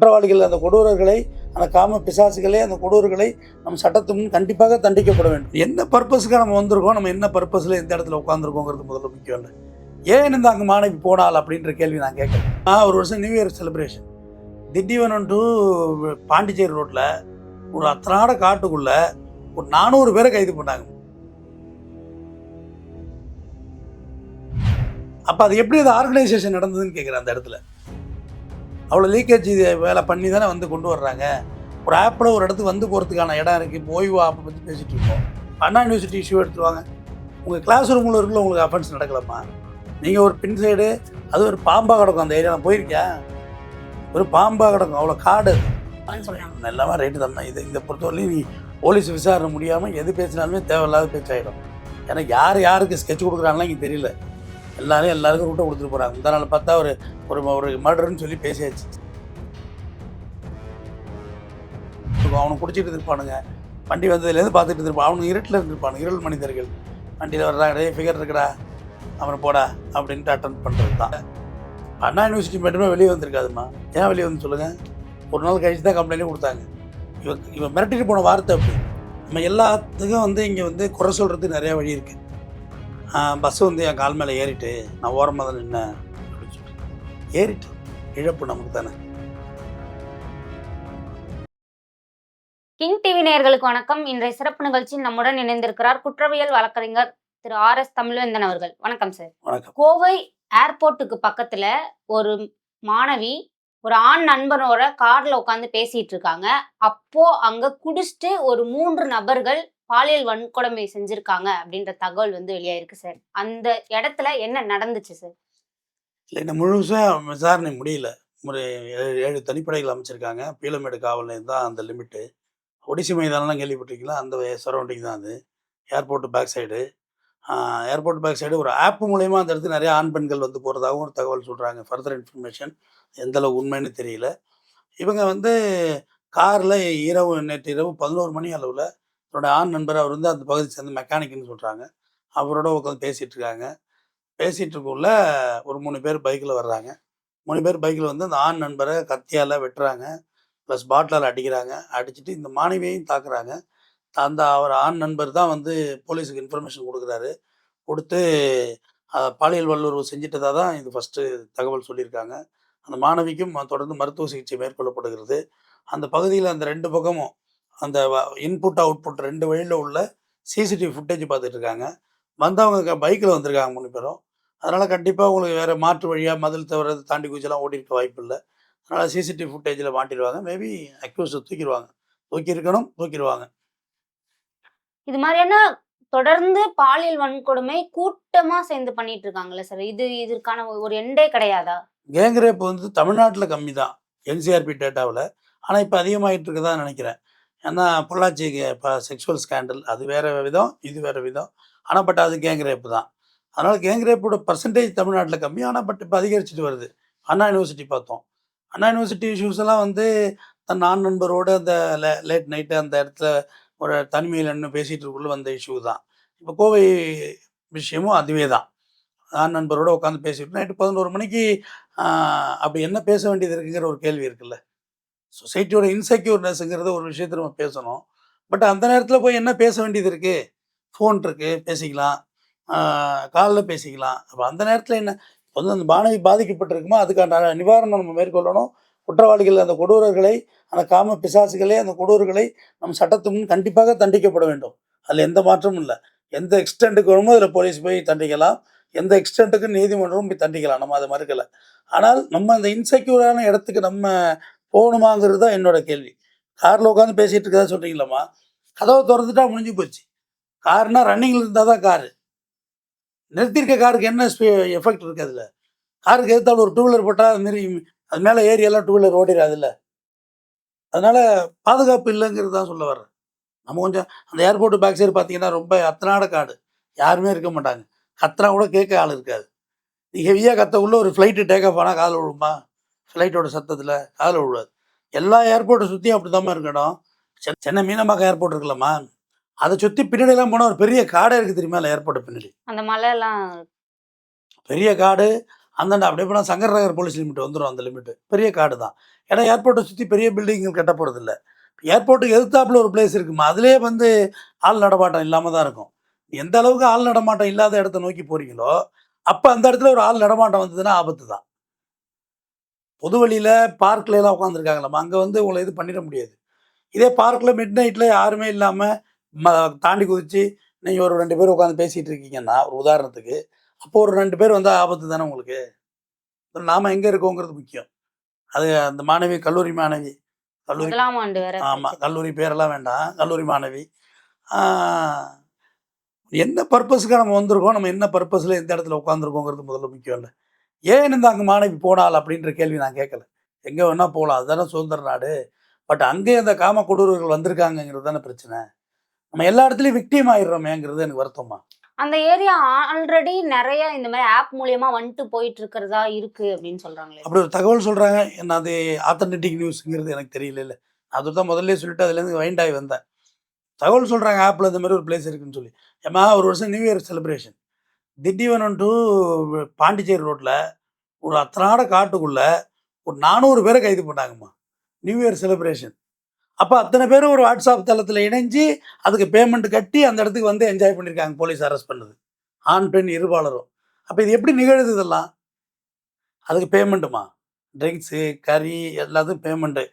குற்றவாளிகள் அந்த கொடூரர்களை அந்த காம பிசாசுகளே அந்த கொடூரர்களை நம்ம சட்டத்து முன் கண்டிப்பாக தண்டிக்கப்பட வேண்டும். என்ன பர்பஸுக்காக நம்ம வந்திருக்கோம் நம்ம என்ன பர்பஸில் எந்த இடத்துல உட்காந்துருக்கோங்கிறது முதல்ல முக்கியம் இல்லை. ஏன் இந்த அங்கே மாணவி போனால் அப்படின்ற கேள்வி நான் கேட்குறேன் நான் ஒரு வருஷம் new year celebration Tindivanam to Pondicherry ரோட்டில் ஒரு அத்தனாட காட்டுக்குள்ள ஒரு நானூறு பேரை கைது பண்ணாங்க. அப்போ அது எப்படி அது ஆர்கனைசேஷன் நடந்ததுன்னு கேட்குறேன் அந்த இடத்துல. அவ்வளோ லீக்கேஜ் வேலை பண்ணி தானே வந்து கொண்டு வர்றாங்க. ஒரு ஆப்பில் ஒரு இடத்துக்கு வந்து போகிறதுக்கான இடம் இருக்குது இப்போ ஓய்வு ஆப்பை பற்றி பேசிகிட்டு இருக்கோம். அண்ணா யூனிவர்சிட்டி இஷ்யூ எடுத்துருவாங்க உங்கள் கிளாஸ் ரூமில் இருக்குள்ள உங்களுக்கு அஃபென்ஸ் நடக்கலாமா நீங்கள் ஒரு பின் சைடு அது ஒரு பாம்பாக கிடக்கும் அந்த ஏரியா நான் போயிருக்கேன். ஒரு பாம்பாக கிடக்கும். அவ்வளோ காடு. எல்லாமே ரைட்டு தான் இது இதை பொறுத்தவரையிலையும் நீ போலீஸ் விசாரணை முடியாமல் எது பேசினாலுமே தேவையில்லாத பேச்சாயிடும் ஏன்னா யார் யாருக்கு ஸ்கெட்ச் கொடுக்குறாங்கலாம் இங்கே தெரியல. எல்லாரும் எல்லாருக்கும் ரூட்டை கொடுத்துட்டு போகிறாங்க இந்த நாள் பார்த்தா ஒரு ஒரு ஒரு மர்டர்னு சொல்லி பேசியாச்சு. அவனுக்கு குடிச்சிட்டு இருப்பானுங்க வண்டி வந்ததுலேருந்து பார்த்துட்டு இருப்பான் அவனுக்கு இருட்டில் இருந்திருப்பானு இருள் மனிதர்கள். வண்டியில் வர்றான் டேய் ஃபிகர் இருக்கடா. அவனை போடா அப்படின்ட்டு அட்டன் பண்ணுறது தான். அண்ணா யூனிவர்சிட்டி மட்டுமே வெளியே வந்திருக்காதுமா ஏன் வெளியே வந்து சொல்லுங்கள் ஒரு நாள் கழிச்சு தான் கம்ப்ளைண்ட்டே கொடுத்தாங்க. இவன் இவன் மிரட்டிட்டு போன வார்த்தை அப்படி. நம்ம எல்லாத்துக்கும் வந்து இங்கே வந்து குறை சொல்கிறது நிறையா வழி இருக்குது பஸ்ஸு வந்து என் கால் மேலே ஏறிட்டு நான் ஓரமாக தான் நின்னேன் அப்படின்னு சொல்லிட்டு. ஏறிட்டு. இழப்பு நமக்கு தானே. கிங் டிவி நேயர்களுக்கு வணக்கம். இன்றைய சிறப்பு நிகழ்ச்சியில் நம்முடன் இணைந்திருக்கிறார் குற்றவியல் வழக்கறிஞர் திரு ஆர் எஸ் தமிழ்வேந்தன் அவர்கள். வணக்கம் சார். வணக்கம். கோவை ஏர்போர்ட்டுக்கு பக்கத்துல ஒரு மாணவி ஒரு ஆண் நண்பனோட கார்ல உட்காந்து பேசிட்டு இருக்காங்க. அப்போ அங்க குடிச்சிட்டு ஒரு மூன்று நபர்கள் பாலியல் வன்கொடுமை செஞ்சிருக்காங்க அப்படின்ற தகவல் வந்து வெளியாயிருக்கு சார். அந்த இடத்துல என்ன நடந்துச்சு சார்? இல்லை இந்த முழுசாக விசாரணை முடியல. ஒரு ஏழு ஏழு தனிப்படைகள் அமைச்சிருக்காங்க. பீலமேடு காவல் நிலையம் தான் அந்த லிமிட்டு. ஒடிசி மைதானம்லாம் கேள்விப்பட்டிருக்கீங்களா? அந்த சரௌண்டிங் தான் அது. Airport back side. Airport back side ஒரு ஆப் மூலயமா அந்த இடத்துக்கு நிறைய ஆண் பெண்கள் வந்து போகிறதாகவும் ஒரு தகவல் சொல்கிறாங்க ஃபர்தர் இன்ஃபர்மேஷன் எந்தளவு உண்மைன்னு தெரியல. இவங்க வந்து காரில் இரவு நேற்று இரவு பதினோரு மணி அளவில் என்னோட ஆண் நண்பர் அவர் வந்து அந்த பகுதி சேர்ந்து மெக்கானிக்னு சொல்கிறாங்க அவரோட உட்காந்து பேசிகிட்டு இருக்காங்க. பேசிகிட்டு இருக்குள்ள ஒரு மூணு பேர் பைக்கில் வர்றாங்க. மூணு பேர் பைக்கில் வந்து அந்த ஆண் நண்பரை கத்தியால் வெட்டுறாங்க. ப்ளஸ் பாட்டிலால் அடிக்கிறாங்க. அடிச்சுட்டு இந்த மாணவியையும் தாக்குறாங்க. அந்த அவர் ஆண் நண்பர் தான் வந்து போலீஸுக்கு இன்ஃபர்மேஷன் கொடுக்குறாரு. கொடுத்து பாலியல் வல்லுறவு செஞ்சிட்டதாக தான் இது ஃபஸ்ட்டு தகவல் சொல்லியிருக்காங்க. அந்த மாணவிக்கும் தொடர்ந்து மருத்துவ சிகிச்சை மேற்கொள்ளப்படுகிறது. அந்த பகுதியில் அந்த ரெண்டு பக்கமும் அந்த இன்புட் அவுட்புட் ரெண்டு வழியில் உள்ள சிசிடிவி ஃபுட்டேஜ் பார்த்துட்டு இருக்காங்க வந்தவங்க பைக்கில் வந்திருக்காங்க மூணு பேரும். அதனால் கண்டிப்பாக உங்களுக்கு வேறு மாற்று வழியாக மதில் தவிர தாண்டி குச்சிலாம் ஓடி இருக்க வாய்ப்பு இல்லை. அதனால் சிசிடிவி ஃபுட்டேஜில் மாட்டிடுவாங்க மேபி அக்யூஸ் தூக்கிடுவாங்க தூக்கியிருக்கணும் தூக்கிடுவாங்க இது மாதிரியான தொடர்ந்து பாலியல் வன்கொடுமை கூட்டமா சேர்ந்து பண்ணிட்டு இருக்காங்கல்ல சார் இது இதற்கான ஒரு எண்டே கிடையாதா? கேங் ரேப் வந்து தமிழ்நாட்டில் கம்மி தான் என்சிஆர்பி டேட்டாவில் ஆனால் இப்போ அதிகமாகிட்டு இருக்குதா நினைக்கிறேன். ஏன்னா பொள்ளாச்சி இப்போ செக்ஷுவல் ஸ்கேண்டல் அது வேறு விதம் இது வேறு விதம். ஆனால் பட் அது கேங் ரேப்பு தான். அதனால் கேங் ரேப்போட பர்சன்டேஜ் தமிழ்நாட்டில் கம்மி ஆனால் பட் இப்போ அதிகரிச்சுட்டு வருது. அண்ணா யூனிவர்சிட்டி பார்த்தோம். அண்ணா யூனிவர்சிட்டி இஷ்யூஸ் எல்லாம் வந்து தன் நான் நண்பரோடு அந்த லே லேட் நைட்டு அந்த இடத்துல ஒரு தனிமையில் நின்று பேசிகிட்டு இருக்குள்ள வந்த இஷ்யூ தான். இப்போ கோவை விஷயமும் அதுவே தான். நான் நண்பரோட உட்காந்து பேசிட்டு நைட்டு பதினோரு மணிக்கு அப்படி என்ன பேச வேண்டியது இருக்குங்கிற ஒரு கேள்வி இருக்குல்ல. சொசைட்டியோட இன்செக்யூர்னஸ்ங்கிறது ஒரு விஷயத்தை நம்ம பேசணும். பட் அந்த நேரத்தில் போய் என்ன பேச வேண்டியது இருக்குது ஃபோன் இருக்குது பேசிக்கலாம். காலில் பேசிக்கலாம். அப்போ அந்த நேரத்தில் என்ன? வந்து அந்த மாணவி பாதிக்கப்பட்டிருக்குமோ? அதுக்கான நிவாரணம் நம்ம மேற்கொள்ளணும். குற்றவாளிகள் அந்த கொடூரர்களை அந்த காம பிசாசுகளே அந்த கொடூரர்களை நம் சட்டத்து முன் கண்டிப்பாக தண்டிக்கப்பட வேண்டும். அதில் எந்த மாற்றமும் இல்லை. எந்த எக்ஸ்டெண்ட்டுக்கு வருமோ அதில் போலீஸ் போய் தண்டிக்கலாம். எந்த எக்ஸ்டெண்ட்டுக்கு நீதிமன்றமும் போய் தண்டிக்கலாம். நம்ம அதை மறுக்கலை. ஆனால் நம்ம அந்த இன்செக்யூரான இடத்துக்கு நம்ம போகணுமாங்கிறது தான் என்னோட கேள்வி. காரில் உட்காந்து பேசிகிட்டு இருக்கதா சொல்கிறீங்களம்மா கதவை திறந்துட்டா முடிஞ்சு போச்சு. கார்னால் ரன்னிங்கில் இருந்தால் தான் காரு. நிறுத்தியிருக்க காருக்கு என்ன எஃபெக்ட் இருக்குது அதில்? காருக்கு எதிர்த்தாலும் ஒரு டூ வீலர் போட்டால் அது மாரி அது மேலே ஏரியெல்லாம் டூ வீலர் ஓடிடாதுல்ல அதனால் பாதுகாப்பு இல்லைங்கிறது தான் சொல்ல வர்றேன். நம்ம கொஞ்சம் அந்த ஏர்போர்ட்டு பேக் சைடு பார்த்தீங்கன்னா ரொம்ப அத்தனாட காடு. யாருமே இருக்க மாட்டாங்க. கத்துனா கூட கேட்க ஆள் இருக்காது. நீ ஹெவியாக கத்தக்குள்ளே ஒரு ஃப்ளைட்டு டேக் ஆஃப் ஆனால் காதில் விழுமா? ஃப்ளைட்டோட சத்தத்தில் காதில் விழுவாது. எல்லா ஏர்போர்ட்டை சுற்றியும் அப்படி தான் இருக்கணும் சென்~ சென்னை மீனம்பாக்கம் ஏர்போர்ட் இருக்குல்லம்மா. அதை சுற்றி பின்னாடிலாம் போனால் ஒரு பெரிய காடே இருக்குது தெரியுமா இல்லை ஏர்போர்ட்டு பின்னாடி? அந்த மலை எல்லாம் பெரிய காடு. அந்தாண்ட அப்படியே போனால் சங்கர் நகர் போலீஸ் லிமிட் வந்துடும் அந்த லிமிட்டு பெரிய காடு தான் ஏன்னா ஏர்போர்ட்டை சுற்றி பெரிய பில்டிங்கள் கட்ட போகிறதில்ல ஏர்போர்ட்டுக்கு எதிர்த்தாப்புல ஒரு பிளேஸ் இருக்குமா அதுலேயே வந்து ஆள் நடமாட்டம் இல்லாமல் தான் இருக்கும். எந்த அளவுக்கு ஆள் நடமாட்டம் இல்லாத இடத்த நோக்கி போகிறீங்களோ அப்போ அந்த இடத்துல ஒரு ஆள் நடமாட்டம் வந்ததுன்னா ஆபத்து தான் பொது வழியில் பார்க்கில் எல்லாம் உட்காந்துருக்காங்களா அங்கே வந்து உங்களை இது பண்ணிட முடியாது. இதே பார்க்கில் மிட் நைட்டில் யாருமே இல்லாமல் ம தாண்டி குதிச்சு நீங்கள் ஒரு ரெண்டு பேர் உட்காந்து பேசிகிட்டு இருக்கீங்கன்னா ஒரு உதாரணத்துக்கு அப்போ ஒரு ரெண்டு பேர் வந்தால் ஆபத்து தானே உங்களுக்கு? நாம் எங்கே இருக்கோங்கிறது முக்கியம். அது அந்த மாணவி கல்லூரி மாணவி கல்லூரி ஆமாம் கல்லூரி பேரெல்லாம் வேண்டாம். கல்லூரி மாணவி. என்ன பர்பஸுக்காக நம்ம வந்திருக்கோம்? நம்ம என்ன பர்பஸில் எந்த இடத்துல உட்காந்துருக்கோங்கிறது முதல்ல முக்கியம் இல்லை. ஏன் இந்த அங்கே மாணவி போனால் அப்படின்ற கேள்வி நான் கேட்கல. எங்கே வேணால் போகலாம் அதுதானே சுதந்திர நாடு. பட் அங்கே அந்த காம கொடூரர்கள் வந்திருக்காங்கங்கிறது தானே பிரச்சனை. நம்ம எல்லா இடத்துலையும் விக்டிம் ஆயிடுறோமேங்கிறது எனக்கு வருத்தமா? அந்த ஏரியா ஆல்ரெடி நிறைய இந்த மாதிரி ஆப் மூலியமா வந்துட்டு போயிட்டு இருக்கிறதா இருக்கு அப்படின்னு சொல்றாங்களே. அப்படி ஒரு தகவல் சொல்கிறாங்க என்ன அது ஆத்தன்டிக் நியூஸுங்கிறது எனக்கு தெரியல இல்லை அது தான் முதல்ல சொல்லிட்டு அதுலேருந்து வைண்ட் ஆகி வந்தேன். தகவல் சொல்கிறாங்க ஆப்பில் இந்த மாதிரி ஒரு பிளேஸ் இருக்குன்னு சொல்லி. ஏமா ஒரு வருஷம் new year celebration Tindivanam to Pondicherry ரோட்டில் ஒரு அத்தனாட காட்டுக்குள்ளே ஒரு நானூறு பேரை கைது பண்ணாங்கம்மா. நியூ இயர் செலிப்ரேஷன் அப்போ அத்தனை பேரும் ஒரு வாட்ஸ்அப் தளத்தில் இணைஞ்சு அதுக்கு பேமெண்ட் கட்டி அந்த இடத்துக்கு வந்து என்ஜாய் பண்ணியிருக்காங்க போலீஸ் அரெஸ்ட் பண்ணது. ஆண் பெண் இருபாலரும். அப்போ இது எப்படி நிகழுது இதெல்லாம்? அதுக்கு பேமெண்ட்டுமா ட்ரிங்க்ஸு கறி எல்லாத்துக்கும் பேமெண்ட்டு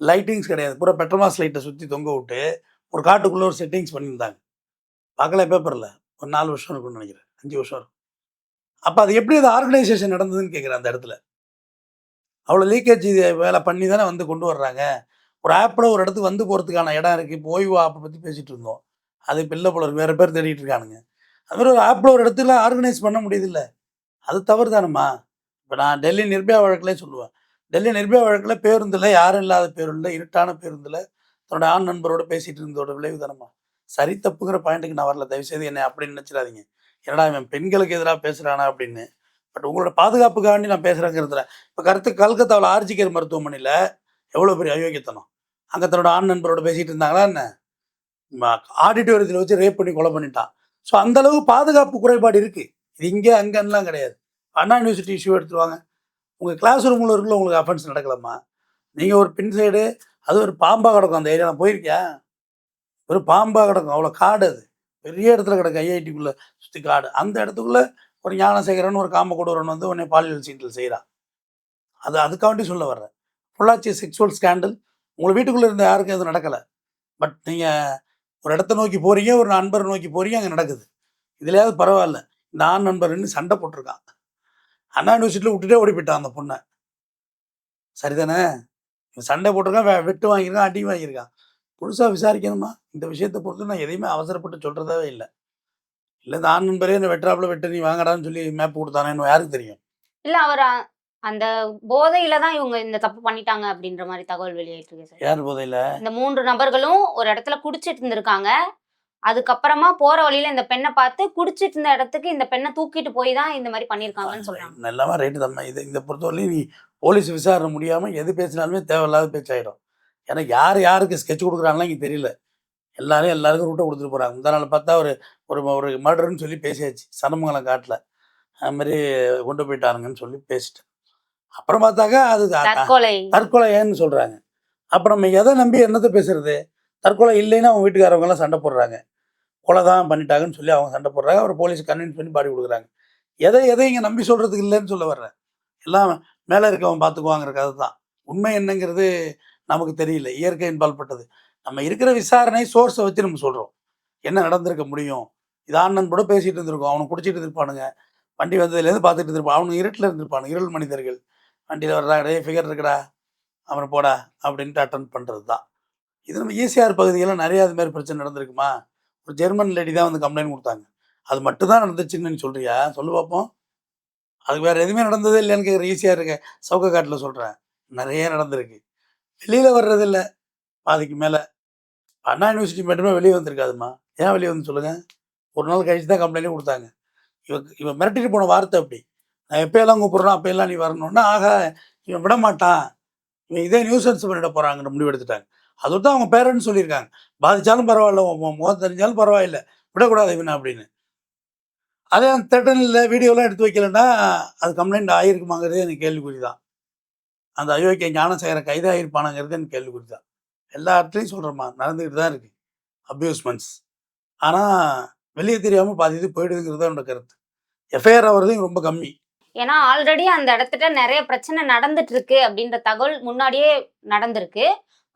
லைட்டிங்ஸ் கிடையாது. பூரா பெட்ரோமாஸ் லைட்டை சுற்றி தொங்க விட்டு ஒரு காட்டுக்குள்ளே ஒரு செட்டிங்ஸ் பண்ணியிருந்தாங்க. பார்க்கல பேப்பரில் ஒரு நாலு வருஷம் இருக்கும்னு நினைக்கிறேன். அஞ்சு வருஷம் இருக்கும் அப்போ அது எப்படி அது ஆர்கனைசேஷன் நடந்ததுன்னு கேட்குறேன் அந்த இடத்துல. அவ்வளோ லீக்கேஜ் வேலை பண்ணி தானே வந்து கொண்டு வர்றாங்க. ஒரு ஆப்பில் ஒரு இடத்துக்கு வந்து போகிறதுக்கான இடம் இருக்குது இப்போ ஓய்வு ஆப்பை பற்றி பேசிகிட்டு இருந்தோம். அது பிள்ளை போல வேறு பேர் தேடிட்டு இருக்கானுங்க. அதுமாதிரி ஒரு ஆப்பில் ஒரு இடத்துல ஆர்கனைஸ் பண்ண முடியுதில்ல அது தவறு தானம்மா இப்போ நான் டெல்லி நிர்பயா வழக்கிலே சொல்லுவேன். டெல்லி நிர்பயா வழக்கில் பேருந்தில் யாரும் இல்லாத பேருந்தில் இருட்டான பேருந்தில் தன்னோட ஆண் நண்பரோட பேசிகிட்டு இருந்ததோட விளைவு தானம்மா? சரி தப்புங்கிற பாயிண்ட்டுக்கு நான் வரல. தயவுசெய்து என்னை அப்படி நினச்சிடாதீங்க. என்னடா இவன் பெண்களுக்கு எதிராக பேசுகிறானா அப்படின்னு. பட் உங்களோட பாதுகாப்புக்காண்டி நான் பேசுகிறேங்கிறதுல இப்போ கருத்து கல்கத்தாவில் ஆர்ஜிகர் மருத்துவமனையில் எவ்வளோ பெரிய அயோக்கியத்தனம்? அங்கே தன்னோட ஆண் நண்பரோட பேசிகிட்டு இருந்தாங்களா என்ன? ஆடிட்டோரியத்தில் வச்சு ரேப் பண்ணி கொலை பண்ணிட்டான் ஸோ அந்தளவுக்கு பாதுகாப்பு குறைபாடு இருக்குது இது இங்கே அங்கன்னெலாம் கிடையாது. அண்ணா யூனிவர்சிட்டி இஷ்யூ எடுத்துருவாங்க. உங்கள் கிளாஸ் ரூமில் இருக்குள்ள உங்களுக்கு அஃபென்ஸ் நடக்கலாமா நீங்கள் ஒரு பின் சைடு அது ஒரு பாம்பாக கிடக்கும் அந்த ஏரியாவில் போயிருக்கியா? ஒரு பாம்பாக கிடக்கும். அவ்வளோ காடு அது. பெரிய இடத்துல கிடக்கு ஐஐடிக்குள்ளே சுற்றி காடு. அந்த இடத்துக்குள்ளே ஒரு ஞானசேகரன் ஒரு காம வந்து உடனே பாலியல் சீண்டல் செய்கிறான் அது அதுக்காண்டி சொல்ல வர்றேன் பொள்ளாச்சி செக்ஸுவல் ஸ்கேண்டல் உங்கள் வீட்டுக்குள்ளே இருந்த யாருக்கும் எதுவும் நடக்கலை. பட் நீங்கள் ஒரு இடத்த நோக்கி போகிறீங்க ஒரு நண்பரை நோக்கி போகிறீங்க அங்கே நடக்குது. இதுலையாவது பரவாயில்ல. இந்த ஆண் சண்டை போட்டிருக்கான். அண்ணா யூனிவர்சிட்டியில் விட்டுட்டே ஓடி போயிட்டான் அந்த பொண்ணை. சரிதானே? சண்டை போட்டிருக்கான் வெட்டு வாங்கியிருக்கான் அடி வாங்கியிருக்கான். புதுசாக விசாரிக்கணுமா? இந்த விஷயத்தை பொறுத்து நான் எதையுமே அவசரப்பட்டு சொல்கிறதாவே இல்லை. இல்லை இந்த ஆண் நண்பரே என்ன வெட்டுறாப்புல வெட்டு நீ வாங்கடான்னு சொல்லி மேப் கொடுத்தானேன்னு யாருக்கு தெரியும்? இல்ல அவர் அந்த போதையில தான் இவங்க இந்த தப்பு பண்ணிட்டாங்க அப்படின்ற மாதிரி தகவல் வெளியாயிட்டு இருக்கு யார் போதையில்? இந்த மூன்று நபர்களும் ஒரு இடத்துல குடிச்சிட்டு இருந்திருக்காங்க. அதுக்கப்புறமா போற வழியில இந்த பெண்ணை பார்த்து குடிச்சிட்டு இருந்த இடத்துக்கு இந்த பெண்ணை தூக்கிட்டு போய் தான் இந்த மாதிரி பண்ணிருக்காங்கன்னு சொல்றாங்க. நல்லாமா ரைட்டு தம்மா. இது இந்த பொறுத்தவரையிலும் நீ போலீஸ் விசாரணை முடியாமல் எது பேசினாலுமே தேவையில்லாத பேச்சாயிடும். ஏன்னா யார் யாருக்கு ஸ்கெட்ச் கொடுக்குறாங்கலாம் இங்கே தெரியல. எல்லாரும் எல்லாருக்கும் ரூட்டை கொடுத்துட்டு போகிறாங்க முந்தா நாள் பார்த்தா ஒரு ஒரு ஒரு மர்டர்னு சொல்லி பேசியாச்சு. சனமங்கலம் காட்டில். அது மாதிரி கொண்டு போயிட்டானுங்கன்னு சொல்லி பேசிட்டேன். அப்புறம் பார்த்தாக்கா அது தற்கொலை. ஏன்னு சொல்கிறாங்க அப்புறம் நம்ம எதை நம்பி என்னத்தை பேசுறது? தற்கொலை இல்லைன்னா அவங்க வீட்டுக்காரவங்கெல்லாம் சண்டை போடுறாங்க. கொலை தான் பண்ணிட்டாங்கன்னு சொல்லி அவங்க சண்டை போடுறாங்க. அப்புறம் போலீஸ் கன்வின்ஸ் பண்ணி பாடி கொடுக்குறாங்க. எதை எதை இங்கே நம்பி சொல்கிறதுக்கு இல்லைன்னு சொல்ல வர்றேன் எல்லாம் மேலே இருக்கவன் பார்த்துக்குவாங்கிற கதை தான். உண்மை என்னங்கிறது நமக்கு தெரியல. இயற்கை இன்பால்பட்டது நம்ம இருக்கிற விசாரணை சோர்ஸை வச்சு நம்ம சொல்கிறோம் என்ன நடந்திருக்க முடியும்? இது அண்ணன் கூட பேசிகிட்டு இருந்திருக்கோம். அவனை குடிச்சிட்டு இருந்திருப்பானுங்க. வண்டி வந்ததுலேருந்து பார்த்துட்டு இருந்திருப்பான் அவனு இருட்டில் இருந்திருப்பானு. இருள் மனிதர்கள். வண்டியில் வர்றா இடையே ஃபிகர் இருக்கடா. அவனை போடா. அப்படின்ட்டு அட்டன் பண்ணுறது தான் இது நம்ம ஈசிஆர் பகுதியில் நிறையா அது மாதிரி பிரச்சனை நடந்திருக்குமா? ஒரு ஜெர்மன் லேடி தான் வந்து கம்ப்ளைண்ட் கொடுத்தாங்க. அது மட்டும்தான் நடந்துச்சுன்னு நீ சொல்லு பார்ப்போம் அதுக்கு வேறு எதுவுமே நடந்ததே இல்லைன்னு கேட்குற ஈஸியாக இருக்க சவுக்க காட்டில் சொல்கிறேன் நிறைய நடந்திருக்கு. வெளியில் வர்றதில்ல. பாதிக்கு மேலே. அண்ணா யூனிவர்சிட்டி மட்டுமே வெளியே வந்திருக்காதுமா ஏன் வெளியே வந்து சொல்லுங்கள் ஒரு நாள் கழிச்சு தான் கம்ப்ளைண்ட்டே கொடுத்தாங்க. இவன் இவன் மிரட்டிட்டு போன வார்த்தை அப்படி. நான் எப்போயெல்லாம் கூப்பிட்றோம் அப்போயெல்லாம் நீ வரணும்னா ஆக இவன் விட மாட்டான். இவன் இதே நியூசன்ஸ் பண்ணிட போகிறாங்கன்னு முடிவு எடுத்துட்டாங்க. அதோட தான் அவங்க பேரண்ட்ஸ் சொல்லியிருக்காங்க. பாதித்தாலும் பரவாயில்ல முகம் தெரிஞ்சாலும் பரவாயில்ல. விடக்கூடாது இவனை அப்படின்னு. அதே அந்த தேட்டனில் வீடியோலாம் எடுத்து வைக்கலன்னா அது கம்ப்ளைண்ட் ஆகிருக்குமாங்கிறதே எனக்கு கேள்விக்குறி தான். அந்த அயோக்கிய ஞானசேகர செய்கிற எனக்கு கேள்விக்குறி தான் எல்லா இடத்துலையும் சொல்கிறோம்மா நடந்துக்கிட்டு தான் இருக்குது அப்யூஸ்மெண்ட்ஸ் ஆனால் வெளியே தெரியாமல் பாதி இது போயிடுதுங்கிறது தான் என்னோட கருத்து. எஃப்ஐஆர் ஆகிறதும் ரொம்ப கம்மி. ஏன்னா ஆல்ரெடி அந்த இடத்துல நிறைய பிரச்சனை நடந்துட்டு இருக்கு அப்படின்ற தகவல் முன்னாடியே நடந்திருக்கு.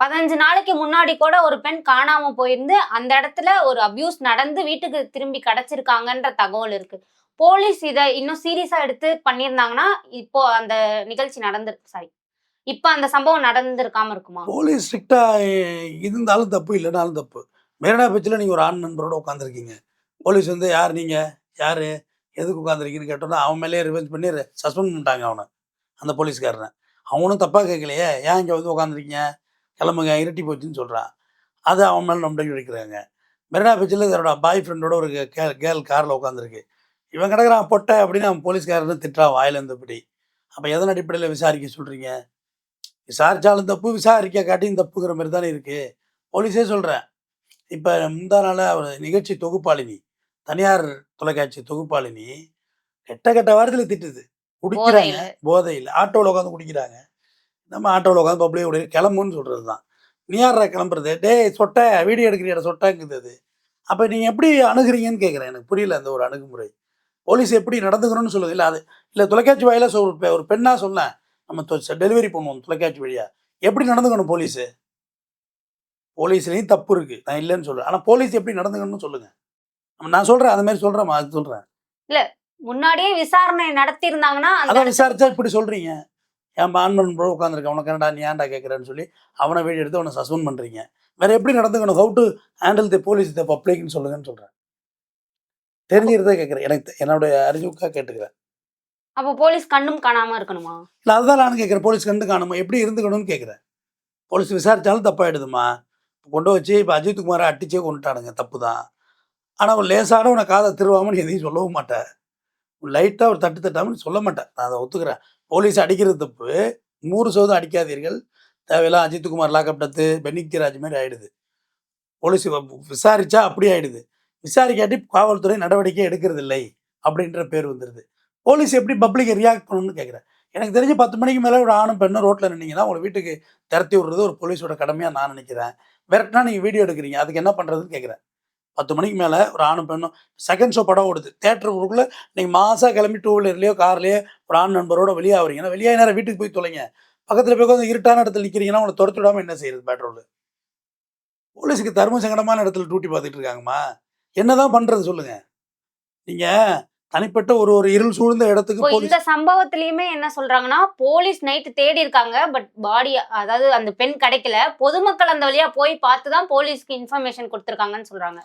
பதினஞ்சு நாளைக்கு முன்னாடி கூட ஒரு பெண் காணாம போயிருந்து அந்த இடத்துல ஒரு அபியூஸ் நடந்து வீட்டுக்கு திரும்பி கிடைச்சிருக்காங்கன்ற தகவல் இருக்கு. போலீஸ் இதை இன்னும் சீரியஸா எடுத்து பண்ணியிருந்தாங்கன்னா இப்போ அந்த நிகழ்ச்சி நடந்து சாரி இப்போ அந்த சம்பவம் நடந்திருக்காம இருக்குமா? போலீஸ் ஸ்ட்ரிக்டா இருந்தாலும் தப்பு இல்லைனாலும் தப்பு. மெரினா பீச்சில் நீங்கள் ஒரு ஆண் நண்பரோட உட்காந்துருக்கீங்க போலீஸ் வந்து யார் நீங்கள் யார்? எதுக்கு உட்காந்துருக்கீங்கன்னு கேட்டோன்னா அவன் மேலேயே ரிவெஞ்ச் பண்ணி சஸ்பெண்ட் பண்ணிட்டாங்க அவனை அந்த போலீஸ்காரனை. அவனும் தப்பாக கேட்கலையே ஏன் இங்கே வந்து உட்காந்துருக்கீங்க கிளம்புங்க இருட்டி போச்சுன்னு சொல்கிறான் அது அவன் மேலே நம்பிக்கை வைக்கிறாங்க. மெரினா பீச்சில் இதனோட பாய் ஃப்ரெண்டோட ஒரு கே கேர்ள் காரில் உட்காந்துருக்கு இவன் கிடக்குறான் பொட்டை அப்படின்னு அவன் போலீஸ்காரன்னு திட்டுறான் வாயில இருந்தபடி. அப்போ எதன் அடிப்படையில் விசாரிக்க சொல்கிறீங்க விசாரிச்சாலும் தப்பு விசாரிக்க காட்டியும் தப்புங்கிற மாதிரி தானே இருக்குது போலீஸே சொல்கிறேன் இப்போ முந்தா நாள் அவர் நிகழ்ச்சி தொகுப்பாளினி தனியார் தொலைக்காட்சி தொகுப்பாளினி கெட்ட கெட்ட வாரத்தில் திட்டுது. குடிக்கிறாங்க. போதையில. ஆட்டோவில் உட்காந்து குடிக்கிறாங்க. நம்ம ஆட்டோவில் உட்காந்து பப்ளிக் உடைய கிளம்புன்னு சொல்கிறது தான். நீ யாரா கிளம்புறது? டேய் சொட்டை வீடியோ எடுக்கிறியாட சொட்டாங்குது அது. அப்போ நீங்கள் எப்படி அணுகுறீங்கன்னு கேட்குறேன் எனக்கு புரியல அந்த ஒரு அணுகுமுறை. போலீஸ் எப்படி நடந்துக்கணும்னு சொல்லுங்க இல்லை அது இல்லை தொலைக்காட்சி வாயில சொல் ஒரு பெண்ணாக சொன்னேன். நம்ம டெலிவரி பண்ணுவோம் தொலைக்காட்சி வழியா. எப்படி நடந்துக்கணும் போலீஸு? போலீஸ்லேயும் தப்பு இருக்குது நான் இல்லைன்னு சொல்கிறேன் ஆனால் போலீஸ் எப்படி நடந்துக்கணும்னு சொல்லுங்கள் நான் சொல்கிறேன் அந்த மாதிரி சொல்கிறேன் அது சொல்கிறேன் முன்னாடியே விசாரணை நடத்தி இருந்தாங்கன்னா அந்த அதான் விசாரிச்சா இப்படி சொல்கிறீங்க என் ஆண்மன் ப்ரோ உட்காந்துருக்க உனக்கு என்னடா நீ ஏன்டா கேட்குறேன்னு சொல்லி அவனை வீடியோ எடுத்து அவனை சஸ்பெண்ட் பண்ணுறீங்க வேற எப்படி நடந்துக்கணும்? How to handle the police the பப்ளிக்னு சொல்லுங்கன்னு சொல்கிறேன் தெரிஞ்சுக்கிறதே கேட்குறேன் எனக்கு என்னுடைய அறிவுக்காக கேட்டுக்கிறேன். அப்போ போலீஸ் கண்ணும் காணாம இருக்கணுமா? இல்லை அதுதான் நான் கேட்குறேன் போலீஸ் கண்டு காணுமா? எப்படி இருந்துக்கணும்னு கேட்குறேன் போலீஸ் விசாரித்தாலும் தப்பாயிடுதுமா? கொண்டு வச்சு இப்போ அஜித் குமாரை அட்டிச்சே கொண்டுட்டானுங்க தப்பு தான் ஆனால் அவன் லேசான உன்னை காதை திருவாமல் நீ எதையும் சொல்லவும் மாட்டேன். லைட்டாக ஒரு தட்டு தட்டாமல் சொல்ல மாட்டேன். நான் அதை ஒத்துக்கிறேன். போலீஸ் அடிக்கிறது தப்பு. நூறு சதவீதம் அடிக்காதீர்கள். தேவையில்லாம் அஜித் குமார் லாக்அப் டத்து பென்னிக்திராஜ் மாதிரி ஆயிடுது. போலீஸ் விசாரித்தா விசாரிச்சா ஆகிடுது ஆயிடுது. விசாரிக்காட்டி காவல்துறை நடவடிக்கை எடுக்கிறது இல்லை அப்படின்ற பேர் வந்துடுது போலீஸ் எப்படி பப்ளிக் ரியாக்ட் பண்ணணும்னு கேட்குறேன். எனக்கு தெரிஞ்சு பத்து மணிக்கு மேலே ஒரு ஆணும் பெண்ணும் ரோட்டில் நின்னீங்கன்னா உங்களை வீட்டுக்கு திறத்தி விடுறது ஒரு போலீஸோட கடமையாக நான் நினைக்கிறேன். விரட்டினா நீங்கள் வீடியோ எடுக்கிறீங்க. அதுக்கு என்ன பண்ணுறதுன்னு கேட்குறேன். பத்து மணிக்கு மேலே ஒரு ஆணும் பெண்ணும் செகண்ட் ஷோ படம் ஓடுது. தேட்டருக்குள்ளே நீங்கள் மாதம் கிளம்பி டூ வீலர்லேயோ கார்லேயோ ஒரு ஆண் நண்பரோட வெளியே ஆகுறீங்கன்னா வெளியே நேரம் வீட்டுக்கு போய் தொலைங்க. பக்கத்தில் போய் கொஞ்சம் இருட்டான இடத்துல நிற்கிறீங்கன்னா உங்களை துரத்து விடாமல் என்ன செய்யுது பெட்ரோல் போலீஸுக்கு தர்ம சங்கடமான இடத்துல டியூட்டி பார்த்துட்டு இருக்காங்கம்மா. என்ன தான் பண்ணுறது சொல்லுங்கள் நீங்கள் தனிப்பட்ட ஒரு ஒரு இருள் சூழ்ந்த இடத்துக்கு இந்த சம்பவத்திலயுமே என்ன சொல்றாங்கன்னா போலீஸ் நைட்டு தேடி இருக்காங்க பட் பாடி அதாவது அந்த பெண் கிடைக்கல. பொதுமக்கள் அந்த வழியா போய் பார்த்து தான் போலீஸ்க்கு இன்ஃபர்மேஷன் கொடுத்துருக்காங்கன்னு சொல்றாங்க.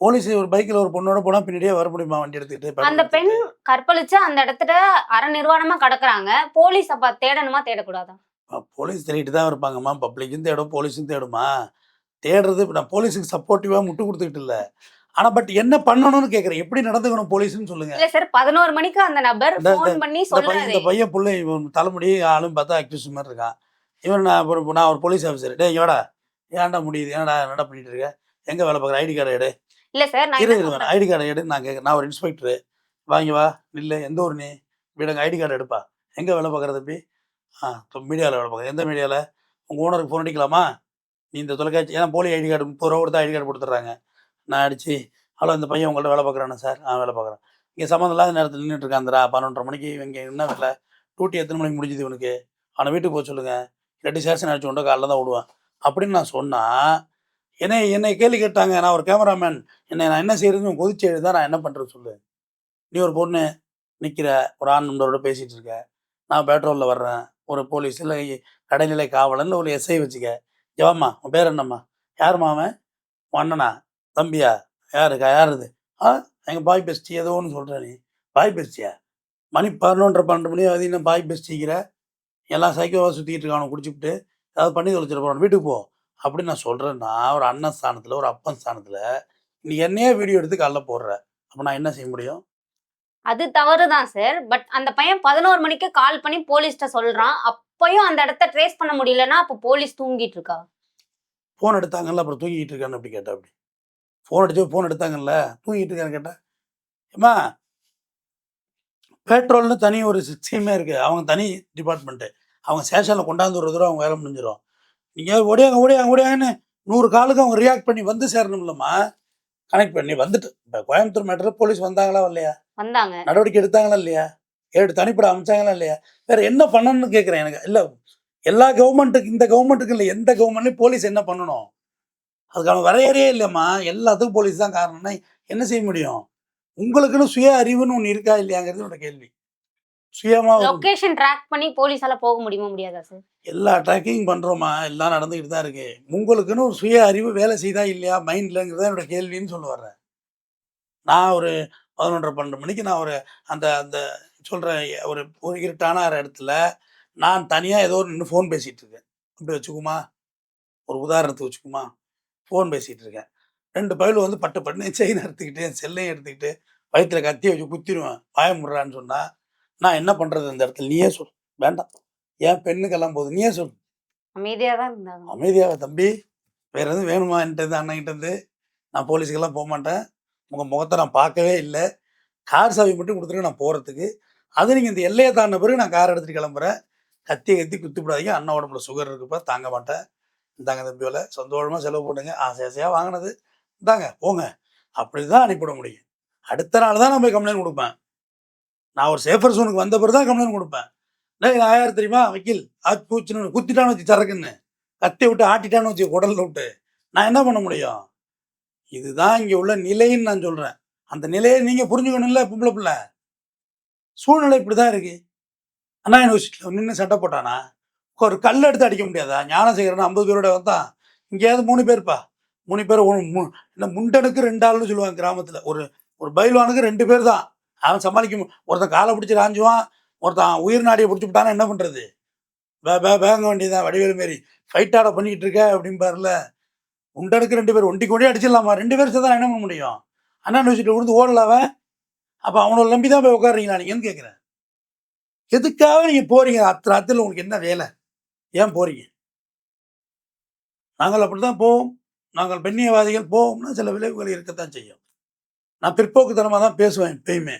போலீஸ் ஒரு பைக்கில் ஒரு பொண்ணோட போனா பின்னாடியே வர முடியுமா வண்டி எடுத்துக்கிட்டு அந்த பெண்? கற்பழிச்சு அந்த இடத்துல அரை நிர்வாணமா கிடக்குறாங்க. போலீஸ் அப்ப தேடணுமா தேடக்கூடாதா? போலீஸ் தேடிட்டு தான் இருப்பாங்கம்மா. பப்ளிக்கும் தேடும் போலீஸும் தேடுமா? தேடுறது இப்போ நான் போலீஸுக்கு சப்போர்ட்டிவாக முட்டு கொடுத்துக்கிட்டு இல்லை. ஆனால் பட் என்ன பண்ணணும்னு கேட்குறேன் எப்படி நடந்துக்கணும் போலீஸ்னு சொல்லுங்க. இல்ல சார் பதினோரு மணிக்கு அந்த நபர் ஃபோன் பண்ணி சொல்றாரு இந்த பையன் புள்ள இவன் தலைமுடி ஆளும் பார்த்தா அக்யூஸ் மாதிரி இருக்கான். இவன் நான் ஒரு நான் ஒரு போலீஸ் ஆஃபீஸர் டேய் இவடா ஏன்டா முடியுது? ஏன்டா என்னடா பண்ணிட்டு இருக்க? எங்கே வேலை பார்க்குற? ஐடி கார்டை எடு. இல்ல சார் நான் இரு? ஐடி கார்டை எடு. நான் கேட்குறேன் நான் ஒரு இன்ஸ்பெக்டரு வாங்கி வா. நில்லு. எந்த ஊர் நீ? வீடுங்க ஐடி கார்டு எடுப்பா. எங்கே வேலை பார்க்குற தம்பி? ஆ இப்போ மீடியாவில் வேலை பார்க்குற. எந்த மீடியாவில் உங்கள் ஓனருக்கு ஃபோன் அடிக்கலாமா? நீ இந்த தொலைக்காட்சி ஏன்னா போலி ஐடி கார்டு முப்பது ரூபா கொடுத்தா ஐடி கார்டு கொடுத்துட்றாங்க நான் அடிச்சு ஹலோ இந்த பையன் உங்கள்ட்ட வேலை பார்க்குறானே சார். நான் வேலை பார்க்குறேன். இங்கே சம்மந்தம் இல்லாத நேரத்தில் நின்றுட்டு இருக்காந்தரா பன்னெண்டரை மணிக்கு இங்கே என்ன வேலை? டூட்டி எத்தனை மணிக்கு முடிஞ்சுது இவனுக்கு? அவனை வீட்டுக்கு போக சொல்லுங்கள் ரெண்டு சேஷன் அடிச்சு கொண்டு காலைல தான் விடுவேன் அப்படின்னு நான் சொன்னால் என்னை என்னை கேள்வி கேட்டாங்க. நான் ஒரு கேமராமேன். என்னை நான் என்ன செய்யறதுன்னு கொதிச்சு எழுதா நான் என்ன பண்ணுறது சொல்லு. நீ ஒரு பொண்ணு நிற்கிற ஒரு ஆண் நண்பரோட பேசிகிட்டு இருக்க. நான் பெட்ரோலில் வர்றேன். ஒரு போலீஸ் இல்லை கடைநிலை காவலன்னு ஒரு எஸ்ஐ வச்சுக்க. ஜவாம்மா உன் பேர் என்னம்மா? யாரும்மா அவன்? உன் அண்ணனா. தம்பியா? யாருக்கா? யார் இது ஆ எங்கள் பாய் பெஸ்டி ஏதோ ஒன்று சொல்கிற நீ பாய் பெஸ்டியா மணி பதினொன்றரை பன்னெண்டு மணி அது இன்னும் பாய் பெஸ்டிக்கிற எல்லாம் சைக்கோவாக சுற்றிக்கிட்டு இருக்கானு குடிச்சுப்புட்டு. ஏதாவது பண்ணி தொலைச்சிட்டு போகிறான் வீட்டுக்கு போ. அப்படின்னு நான் சொல்கிறேன்னா ஒரு அண்ணன் ஸ்தானத்தில் ஒரு அப்பன் ஸ்தானத்தில் நீ என்னையே வீடியோ எடுத்து காலைல போடுற. அப்போ நான் என்ன செய்ய முடியும்? அது தவறுதான் சார் பட் அந்த பையன் பதினோரு மணிக்கு கால் பண்ணி போலீஸ்ட்ட சொல்றான். அப்பயும் அந்த இடத்த ட்ரேஸ் பண்ண முடியலன்னா அப்போ போலீஸ் தூங்கிட்டு இருக்கா? ஃபோன் எடுத்தாங்கல்ல அப்புறம் தூங்கிட்டு இருக்கான்னு அப்படி கேட்டா அப்படி? ஃபோன் அடிச்சு ஃபோன் எடுத்தாங்கல்ல? தூங்கிட்டு இருக்கான்னு கேட்டா. ஏம்மா பெட்ரோல்னு தனி ஒரு ஸ்கீமே இருக்குது அவங்க தனி டிபார்ட்மெண்ட்டு அவங்க ஸ்டேஷனில் கொண்டாந்து ஒரு தூரம் அவங்க வேலை முடிஞ்சிடும் நீங்கள் ஓடியாங்க ஓடியாங்க ஓடியாங்கன்னு நூறு காலுக்கு அவங்க ரியாக்ட் பண்ணி வந்து சேரணும்லம்மா. கனெக்ட் பண்ணி வந்துட்டு. இப்போ கோயம்புத்தூர் மேட்டரில் போலீஸ் வந்தாங்களா இல்லையா? வந்தாங்க. நடவடிக்கை எடுத்தாங்களா இல்லையா? ஏழு தனிப்பட அமைச்சாங்களா இல்லையா? வேற என்ன பண்ணணும்னு கேட்குறேன் எனக்கு. இல்லை எல்லா கவர்மெண்ட்டுக்கு இந்த கவர்மெண்ட்டுக்கு இல்லை எந்த கவர்மெண்ட்லையும் போலீஸ் என்ன பண்ணணும்? அதுக்கான வரையறையே இல்லைம்மா. எல்லாத்துக்கும் போலீஸ் தான் காரணம்னா என்ன செய்ய முடியும்? உங்களுக்குன்னு சுய அறிவுன்னு ஒன்று இருக்கா இல்லையாங்கிறது என்னோட கேள்வி. சுயமா லொகேஷன் ட்ராக் பண்ணி போலீஸால போக முடியுமா முடியாதா சார் எல்லா ட்ராக்கிங் பண்ணுறோமா எல்லாம் நடந்துக்கிட்டு தான் இருக்கு. உங்களுக்குன்னு ஒரு சுய அறிவு வேலை செய்தா இல்லையா? மைண்ட்லங்கிறத என்னோட கேள்வின்னு சொல்ல வர்றேன். நான் ஒரு பதினொன்றரை பன்னெண்டு மணிக்கு நான் ஒரு அந்த அந்த சொல்கிற ஒரு ஒரு இருட்டான இடத்துல நான் தனியாக ஏதோ நின்று ஃபோன் பேசிகிட்டு இருக்கேன். அப்படி வச்சுக்குமா? ஒரு உதாரணத்துக்கு வச்சுக்குமா? ஃபோன் பேசிகிட்டு இருக்கேன். ரெண்டு பயிலும் வந்து பட்டு பட்டு செயின் எடுத்துக்கிட்டு என் செல்லையும் எடுத்துக்கிட்டு வயிற்றுல கத்தியை வச்சு குத்திடுவேன் வாய முடுறான்னு சொன்னால் நான் என்ன பண்ணுறது அந்த இடத்துல? நீயே சொல். வேண்டாம். ஏன் பெண்ணுக்கெல்லாம் போகுது நீயே சொல். அமைதியா தான் இருந்தாங்க. அமைதியாக தம்பி. வேற எதுவும் வேணுமா? என்கிட்ட அண்ணன்கிட்ட நான் போலீஸுக்கெல்லாம் போக மாட்டேன். உங்கள் முகத்தை நான் பார்க்கவே இல்லை. கார் சாவி மட்டும் கொடுத்துருங்க நான் போகிறதுக்கு அது நீங்கள் இந்த எல்லையை தாண்டின பிறகு நான் கார் எடுத்துகிட்டு கிளம்புறேன். கத்தி கத்தி குத்தி விடாதீங்க அண்ணன் உடம்புல சுகர் இருக்குப்பா தாங்க மாட்டேன். இந்தாங்க தம்பியோல சொந்தமாக செலவு பண்ணுங்க ஆசை ஆசையாக வாங்கினது. இந்தாங்க போங்க. அப்படி தான் அனுப்பிவிட முடியும். அடுத்த நாள் தான் நான் போய் கம்ப்ளைண்ட் கொடுப்பேன். நான் ஒரு சேஃபர் சோனுக்கு வந்த பிறகு தான் கம்ப்ளைண்ட் கொடுப்பேன். டேய் ஆயார் தெரியுமா? வக்கீல் ஆச்சு பூச்சின்னு குத்திட்டான்னு வச்சு சரக்குன்னு. கத்தி விட்டு ஆட்டிட்டான்னு வச்சு குடல்ல விட்டு. நான் என்ன பண்ண முடியும்? இதுதான் இங்கே உள்ள நிலைன்னு நான் சொல்கிறேன் அந்த நிலையை நீங்கள் புரிஞ்சுக்கணும்ல பொம்பளை பிள்ளை? சூழ்நிலை இப்படி தான் இருக்குது அண்ணா யூனிவர்சிட்டியில் நின்று சட்டை போட்டானா? ஒரு கல் எடுத்து அடிக்க முடியாதா? ஞானசேகரன் ஐம்பது பேரோட வந்தான் இங்கேயாவது மூணு பேர்ப்பா? மூணு பேர் மு- என்ன முண்டனுக்கு ரெண்டு ஆள்னு சொல்லுவாங்க கிராமத்தில். ஒரு ஒரு பயில்வானுக்கு ரெண்டு பேர் தான் அவன் சமாளிக்க மு- ஒருத்தன் காலை பிடிச்சி ராஞ்சுவான் ஒருத்தன் உயிர் நாடியை பிடிச்சி விட்டானா என்ன பண்ணுறது வே வே வேங்க வேண்டியதான் வடிவேலு மாரி ஃபைட்டாட பண்ணிக்கிட்டு இருக்க அப்படின்பாருல உண்டனுக்கு ரெண்டு பேர் ஒண்டி கொண்டே அடிச்சிடலாமா? ரெண்டு பேர் சேர்ந்தா என்ன பண்ண முடியும்? அண்ணா யூனிவர்சிட்டி விழுந்து ஓடல அவன். அப்போ அவனோட நம்பி தான் போய் உட்காடுறீங்களா நீங்கள் கேட்குறேன் எதுக்காக நீங்கள் போகிறீங்க அத்தனை அத்தில் உங்களுக்கு என்ன வேலை? ஏன் போறீங்க? நாங்கள் அப்படி தான் போவோம். நாங்கள் பெண்ணியவாதிகள் போவோம்னா சில விளைவுகள் இருக்கத்தான் செய்யும். நான் பிற்போக்குத்தனமாக தான் பேசுவேன் எப்பயுமே.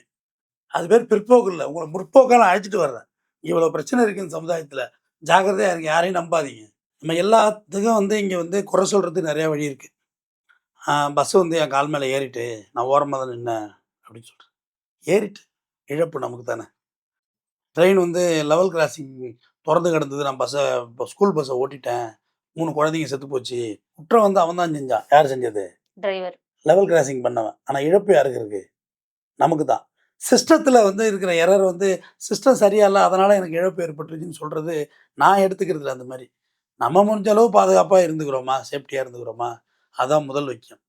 அது பேர் பிற்போக்கு இல்லை. உங்களை முற்போக்கால அழைச்சிட்டு வர்றேன். இவ்வளோ பிரச்சனை இருக்குன்னு சமுதாயத்தில். ஜாக்கிரதையாக இருக்கு யாரையும் நம்பாதீங்க. நம்ம எல்லாத்துக்கும் வந்து இங்கே வந்து குறை சொல்கிறதுக்கு நிறையா வழி இருக்குது பஸ்ஸு வந்து என் கால் மேலே ஏறிட்டு நான் ஓரமாக தான் நின்னேன் அப்படின்னு சொல்கிறேன் ஏறிட்டு இழப்பு நமக்கு தானே. ட்ரெயின் வந்து லெவல் கிராசிங் திறந்து கிடந்தது. நான் பஸ்ஸை ஸ்கூல் பஸ்ஸை ஓட்டிட்டேன். மூணு குழந்தைங்க செத்து போச்சு. குற்றம் வந்து அவன் தான் செஞ்சான். யார் செஞ்சது? டிரைவர் லெவல் கிராசிங் பண்ணவன். ஆனால் இழப்பு யாருக்கு இருக்கு? நமக்கு தான். சிஸ்டத்தில் வந்து இருக்கிற எரர் வந்து சிஸ்டம் சரியா இல்லை அதனால் எனக்கு இழப்பு ஏற்பட்டுருச்சுன்னு சொல்கிறது நான் எடுத்துக்கிறது இல்ல அந்த மாதிரி. நம்ம முடிஞ்ச அளவு பாதுகாப்பாக இருந்துக்கிறோமா? சேஃப்டியாக இருந்துக்கிறோமா? அதான் முதல் வைக்கும்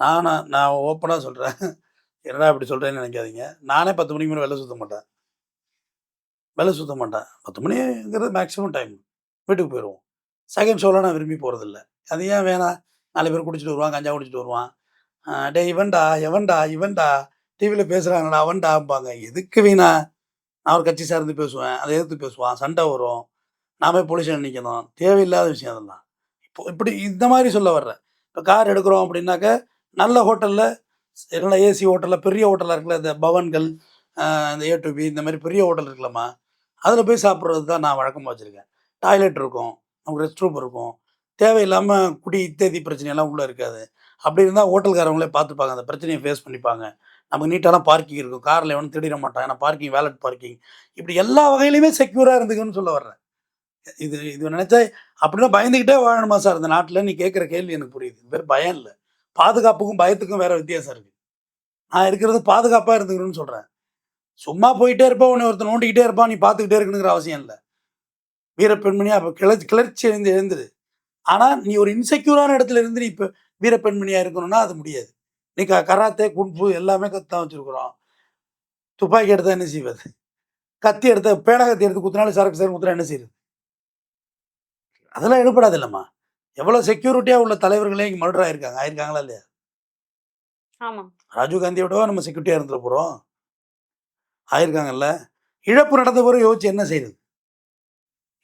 நான் நான் நான் ஓப்பனாக சொல்கிறேன் என்னடா இப்படி சொல்கிறேன்னு நினைக்காதீங்க. நானே பத்து மணிக்கு மேலே வெளில சுத்த மாட்டேன். வெளில சுத்த மாட்டேன். பத்து மணிங்கிறது மேக்ஸிமம் டைம் வீட்டுக்கு போயிடுவோம் செகண்ட் ஷோவில் நான் விரும்பி போகிறதில்ல அது ஏன் வேணாம்? நாலு பேர் குடிச்சிட்டு வருவான் கஞ்சா குடிச்சிட்டு வருவான். டே இவன்டா எவன்டா இவன்டா டிவியில் பேசுகிறாங்கடா அவன்டாம்பாங்க எதுக்கு வீணா? நான் ஒரு கட்சி சார்ந்து பேசுவேன் அதை எதிர்த்து பேசுவான் சண்டை வரும். நாம பொலிஷன் நிற்கணும் தேவையில்லாத விஷயம் அதெல்லாம். இப்போ இப்படி இந்த மாதிரி சொல்ல வர்றேன் இப்போ கார் எடுக்கிறோம் அப்படின்னாக்க நல்ல ஹோட்டலில் நல்ல ஏசி ஹோட்டலில் பெரிய ஹோட்டலாக இருக்குல்ல இந்த பவன்கள் இந்த ஏ டு பி இந்த மாதிரி பெரிய ஹோட்டல் இருக்கலாமா அதில் போய் சாப்பிட்றது தான் நான் வழக்கமாக வச்சுருக்கேன். டாய்லெட் இருக்கும் நமக்கு ரெஸ்ட் ரூம் இருக்கும். தேவையில்லாமல் குடி இத்தேதி பிரச்சனையெல்லாம் உள்ளே இருக்காது. அப்படி இருந்தால் ஹோட்டல்காரங்களே பார்த்துப்பாங்க அந்த பிரச்சனையை ஃபேஸ் பண்ணிப்பாங்க. நமக்கு நீட்டான பார்க்கிங் இருக்கும். காரில் எவனும் திடீர மாட்டான். ஏன்னா பார்க்கிங் வேலட் பார்க்கிங் இப்படி எல்லா வகையிலையுமே செக்யூராக இருந்துக்கணும்னு சொல்ல வர்றேன். இது இது நினச்சா அப்படின்னா பயந்துக்கிட்டே வாழணுமா சார்? இந்த நாட்டில் நீ கேட்குற கேள்வி எனக்கு புரியுது. இது பேர் பயம் இல்லை. பாதுகாப்புக்கும் பயத்துக்கும் வேறு வித்தியாசம் இருக்குது நான் இருக்கிறது பாதுகாப்பாக இருந்துக்கணும்னு சொல்கிறேன் சும்மா போயிட்டே இருப்பா உன்னை ஒருத்தன் நோண்டிக்கிட்டே இருப்பான் நீ பார்த்துக்கிட்டே இருக்கணுங்கிற அவசியம் இல்லை. வீர பெண்மணி அப்போ கிளர்ச்சி கிளர்ச்சி எழுந்து எழுந்துரு. ஆனால் நீ ஒரு இன்செக்யூரான இடத்துல இருந்து நீ இப்போ வீர பெண்மணியாக இருக்கணும்னா அது முடியாது. நீ க கராத்தே குன்பு எல்லாமே கத்தான் வச்சுருக்குறோம். துப்பாக்கி எடுத்தா என்ன செய்வது? கத்தி எடுத்த பேட கத்தி எடுத்து குத்துனாலும் சரக்கு சரக்கு குத்துனா என்ன செய்யுது அதெல்லாம் எடுபடாது இல்லைம்மா. எவ்வளோ செக்யூரிட்டியாக உள்ள தலைவர்களே இங்கே மர்டர் ஆயிருக்காங்க. ஆயிருக்காங்களா இல்லையா? ராஜீவ் காந்தியோடவா நம்ம செக்யூரிட்டியாக இருந்துட போகிறோம் ஆயிருக்காங்கல்ல? இழப்பு நடந்த பிறகு யோசிச்சு என்ன செய்யுது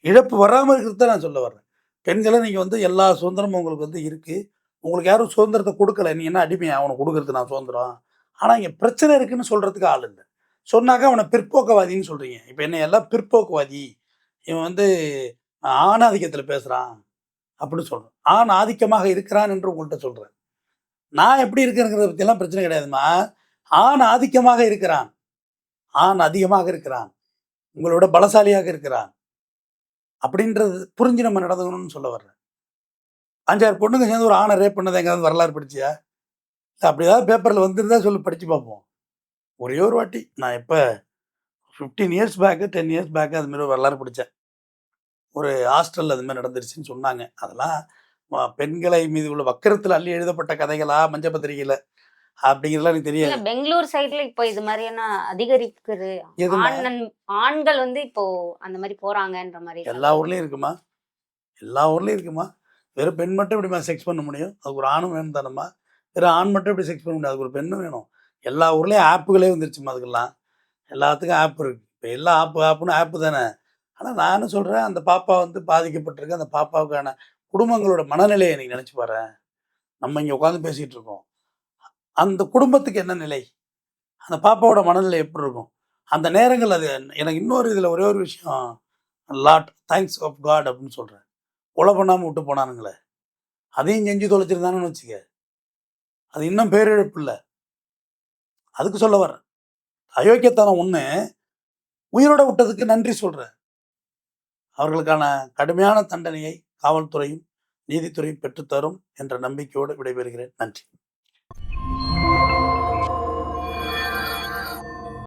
இழப்பு வராமல் இருக்கிறது தான் நான் சொல்ல வர்றேன். பெண்களை நீங்கள் வந்து எல்லா சுதந்திரமும் உங்களுக்கு வந்து இருக்குது உங்களுக்கு யாரும் சுதந்திரத்தை கொடுக்கல. நீ என்ன அடிமையா? அவனை கொடுக்கறது நான் சுதந்திரம். ஆனால் இங்கே பிரச்சனை இருக்குன்னு சொல்கிறதுக்கு ஆள் இல்லை. சொன்னாக்கா அவனை பிற்போக்கவாதின்னு சொல்கிறீங்க இப்போ என்ன எல்லாம் பிற்போக்குவாதி. இவன் வந்து ஆண் ஆதிக்கத்தில் பேசுகிறான் அப்படின்னு சொல்கிறேன் ஆண் ஆதிக்கமாக இருக்கிறான் என்று உங்கள்கிட்ட சொல்கிறேன் நான் எப்படி இருக்கிறேங்கிறத பற்றியெல்லாம் பிரச்சனை கிடையாதும்மா. ஆண் ஆதிக்கமாக இருக்கிறான். ஆண் அதிகமாக இருக்கிறான். உங்களோட பலசாலியாக இருக்கிறான். அப்படின்றது புரிஞ்சு நம்ம நடந்துக்கணும்னு சொல்ல வர்றேன். அஞ்சாறு பொண்ணுங்க சேர்ந்து ஒரு ஆணை ரேப் பண்ணதை எங்கேயாவது வரலாறு படிச்சியா? இல்லை அப்படி ஏதாவது பேப்பரில் வந்திருந்தா சொல்லி படித்து பார்ப்போம். ஒரே ஒரு வாட்டி. நான் இப்போ fifteen years back ten years back அதுமாரி வரலாறு படித்தேன் ஒரு ஹாஸ்டலில் அதுமாதிரி நடந்துருச்சுன்னு சொன்னாங்க. அதெல்லாம் பெண்களை மீது உள்ள வக்கரத்தில் அள்ளி எழுதப்பட்ட கதைகளா மஞ்ச பத்திரிகையில் அப்படிங்கிறதுலாம் எனக்கு தெரியாது. பெங்களூர் சைடுல இப்போ இது மாதிரியான அதிகரிக்குது ஆண்கள் வந்து இப்போ அந்த மாதிரி போறாங்கன்ற மாதிரி எல்லா ஊர்லேயும் இருக்குமா? எல்லா ஊர்லேயும் இருக்குமா? வெறும் பெண் மட்டும் எப்படிமா செக்ஸ் பண்ண முடியும்? அதுக்கு ஒரு ஆணும் வேணும் தானம்மா? வெறும் ஆண் மட்டும் எப்படி செக்ஸ் பண்ண முடியும்? அதுக்கு ஒரு பெண்ணும் வேணும். எல்லா ஊர்லேயும் ஆப்புகளே வந்துருச்சுமா அதுக்கெல்லாம். எல்லாத்துக்கும் ஆப் இருக்கு. இப்போ எல்லா ஆப்பு ஆப்புன்னு ஆப்பு தானே. ஆனால் நானும் சொல்கிறேன் அந்த பாப்பா வந்து பாதிக்கப்பட்டிருக்கு. அந்த பாப்பாவுக்கான குடும்பங்களோட மனநிலையை எனக்கு நினச்சி பாரு நம்ம இங்கே உட்காந்து பேசிகிட்டு இருக்கோம். அந்த குடும்பத்துக்கு என்ன நிலை? அந்த பாப்பாவோட மனநிலை எப்படி இருக்கும்? அந்த நேரங்கள் அது எனக்கு இன்னொரு இதில் ஒரே ஒரு விஷயம் லாட் தேங்க்ஸ் ஆஃப் காட் அப்படின்னு சொல்கிறேன் கொலை பண்ணாமல் விட்டு போனானுங்களே. அதையும் செஞ்சு தொலைச்சிருந்தானுன்னு வச்சுக்க. அது இன்னும் பேரிழப்பு இல்லை. அதுக்கு சொல்ல வர்றேன். அயோக்கியத்தனம் ஒன்று உயிரோட விட்டதுக்கு நன்றி சொல்கிறேன் அவர்களுக்கான கடுமையான தண்டனையை காவல்துறையும் நீதித்துறையும் பெற்றுத்தரும் என்ற நம்பிக்கையோடு விடைபெறுகிறேன். நன்றி.